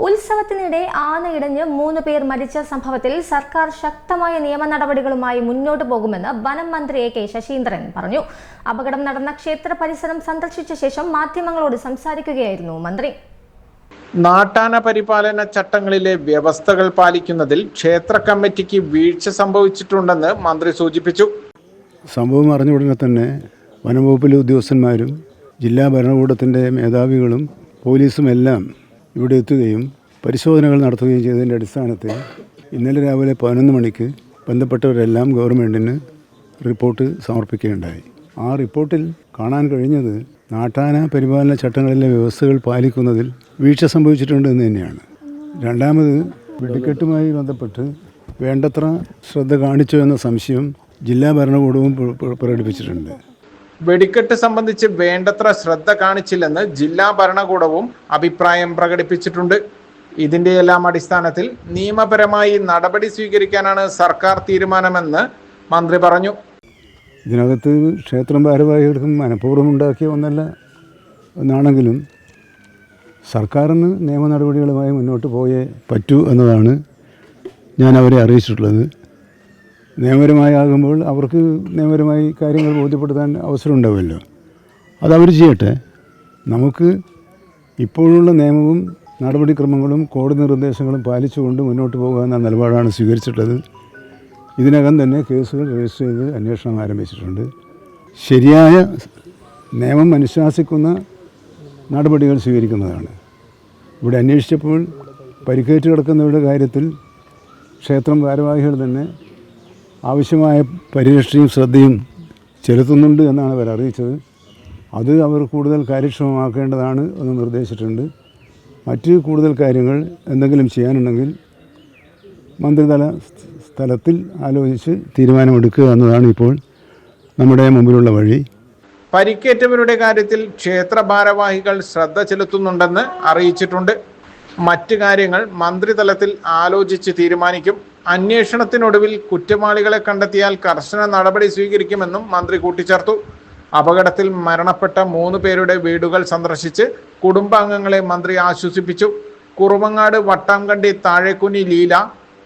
ഉത്സവത്തിനിടെ ആനയിടഞ്ഞ് മൂന്ന് പേർ മരിച്ച സംഭവത്തിൽ സർക്കാർ ശക്തമായ നിയമ നടപടികളുമായി മുന്നോട്ടു പോകുമെന്ന് വനം മന്ത്രി എ കെ ശശീന്ദ്രൻ പറഞ്ഞു. അപകടം നടന്ന ക്ഷേത്ര പരിസരം സന്ദർശിച്ച ശേഷം മാധ്യമങ്ങളോട് സംസാരിക്കുകയായിരുന്നു മന്ത്രി. നാട്ടാന പരിപാലന ചട്ടങ്ങളിലെ വ്യവസ്ഥകൾ പാലിക്കുന്നതിൽ ക്ഷേത്ര കമ്മിറ്റിക്ക് വീഴ്ച സംഭവിച്ചിട്ടുണ്ടെന്ന് മന്ത്രി സൂചിപ്പിച്ചു. സംഭവം അറിഞ്ഞ ഉടനെ തന്നെ വനംവകുപ്പിലെ ഉദ്യോഗസ്ഥന്മാരും ജില്ലാ ഭരണകൂടത്തിന്റെ മേധാവികളും പോലീസും എല്ലാം ഇവിടെ എത്തുകയും പരിശോധനകൾ നടത്തുകയും ചെയ്തതിന്റെ അടിസ്ഥാനത്തിൽ ഇന്നലെ രാവിലെ പതിനൊന്ന് മണിക്ക് ബന്ധപ്പെട്ടവരെല്ലാം ഗവൺമെന്റിന് റിപ്പോർട്ട് സമർപ്പിക്കുകയുണ്ടായി. ആ റിപ്പോർട്ടിൽ കാണാൻ കഴിഞ്ഞത് നാട്ടാന പരിപാലന ചട്ടങ്ങളിലെ വ്യവസ്ഥകൾ പാലിക്കുന്നതിൽ വീഴ്ച സംഭവിച്ചിട്ടുണ്ട് എന്ന് തന്നെയാണ്. രണ്ടാമത് വെടിക്കെട്ടുമായി ബന്ധപ്പെട്ട് വേണ്ടത്ര ശ്രദ്ധ കാണിച്ചു എന്ന സംശയം ജില്ലാ ഭരണകൂടവും പ്ര- പ്ര- പ്രകടിപ്പിച്ചിട്ടുണ്ട്. വെടിക്കെട്ട് സംബന്ധിച്ച് വേണ്ടത്ര ശ്രദ്ധ കാണിച്ചില്ലെന്ന് ജില്ലാ ഭരണകൂടവും അഭിപ്രായം പ്രകടിപ്പിച്ചിട്ടുണ്ട്. ഇതിന്റെയെല്ലാം അടിസ്ഥാനത്തിൽ നിയമപരമായി നടപടി സ്വീകരിക്കാനാണ് സർക്കാർ തീരുമാനമെന്ന് മന്ത്രി പറഞ്ഞു. ഇതിനകത്ത് ക്ഷേത്രം ഭാരവാഹികൾക്കും മനഃപൂർവം ഉണ്ടാക്കിയ ഒന്നല്ല എന്നാണെങ്കിലും സർക്കാരിന് നിയമ നടപടികളുമായി മുന്നോട്ട് പോയേ പറ്റൂ എന്നതാണ് ഞാൻ അവരെ അറിയിച്ചിട്ടുള്ളത്. നിയമപരമായി ആകുമ്പോൾ അവർക്ക് നിയമപരമായി കാര്യങ്ങൾ ബോധ്യപ്പെടുത്താൻ അവസരം ഉണ്ടാവുമല്ലോ അതവർ ചെയ്യട്ടെ. നമുക്ക് ഇപ്പോഴുള്ള നിയമവും നടപടിക്രമങ്ങളും കോടതി നിർദ്ദേശങ്ങളും പാലിച്ചുകൊണ്ട് മുന്നോട്ട് പോകുക എന്ന നിലപാടാണ് സ്വീകരിച്ചിട്ടുള്ളത്. ഇതിനകം തന്നെ കേസുകൾ രജിസ്റ്റർ ചെയ്ത് അന്വേഷണം ആരംഭിച്ചിട്ടുണ്ട്. ശരിയായ നിയമം അനുശാസിക്കുന്ന നടപടികൾ സ്വീകരിക്കുന്നതാണ്. ഇവിടെ അന്വേഷിച്ചപ്പോൾ പരിക്കേറ്റ് കിടക്കുന്നവരുടെ കാര്യത്തിൽ ക്ഷേത്രം ഭാരവാഹികൾ തന്നെ ആവശ്യമായ പരിരക്ഷയും ശ്രദ്ധയും ചെലുത്തുന്നുണ്ട് എന്നാണ് അവർ അറിയിച്ചത്. അത് അവർ കൂടുതൽ കാര്യക്ഷമമാക്കേണ്ടതാണ് എന്ന് നിർദ്ദേശിച്ചിട്ടുണ്ട്. മറ്റ് കൂടുതൽ കാര്യങ്ങൾ എന്തെങ്കിലും ചെയ്യാനുണ്ടെങ്കിൽ മന്ത്രിതല സ്ഥലത്തിൽ ആലോചിച്ച് തീരുമാനമെടുക്കുക എന്നതാണ് ഇപ്പോൾ നമ്മുടെ മുമ്പിലുള്ള വഴി. പരിക്കേറ്റവരുടെ കാര്യത്തിൽ ക്ഷേത്ര ഭാരവാഹികൾ ശ്രദ്ധ ചെലുത്തുന്നുണ്ടെന്ന് അറിയിച്ചിട്ടുണ്ട്. മറ്റ് കാര്യങ്ങൾ മന്ത്രിതലത്തിൽ ആലോചിച്ച് തീരുമാനിക്കും. അന്വേഷണത്തിനൊടുവിൽ കുറ്റവാളികളെ കണ്ടെത്തിയാൽ കർശന നടപടി സ്വീകരിക്കുമെന്നും മന്ത്രി കൂട്ടിച്ചേർത്തു. അപകടത്തിൽ മരണപ്പെട്ട മൂന്ന് പേരുടെ വീടുകൾ സന്ദർശിച്ച് കുടുംബാംഗങ്ങളെ മന്ത്രി ആശ്വസിപ്പിച്ചു. കുറുമങ്ങാട് വട്ടാംകണ്ടി താഴെക്കുനി ലീല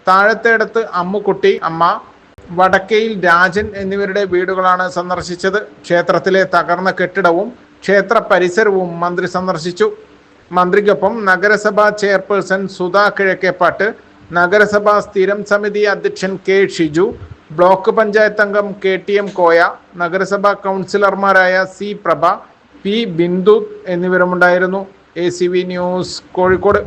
താഴത്തേടത്ത് അമ്മുക്കുട്ടി അമ്മ വടക്കയിൽ രാജൻ എന്നിവരുടെ വീടുകളാണ് സന്ദർശിച്ചത്. ക്ഷേത്രത്തിലെ തകർന്ന കെട്ടിടവും ക്ഷേത്ര പരിസരവും മന്ത്രി സന്ദർശിച്ചു. മന്ത്രിക്കൊപ്പം നഗരസഭാ ചെയർപേഴ്സൺ സുധാ കിഴക്കേപ്പാട്ട് നഗരസഭാ സ്ഥിരം സമിതി അധ്യക്ഷൻ കെ ഷിജു ബ്ലോക്ക് പഞ്ചായത്ത് അംഗം കെ ടി എം കോയ നഗരസഭാ കൗൺസിലർമാരായ C Prabha P Bindu എന്നിവരുമുണ്ടായിരുന്നു. A C V news Kozhikode.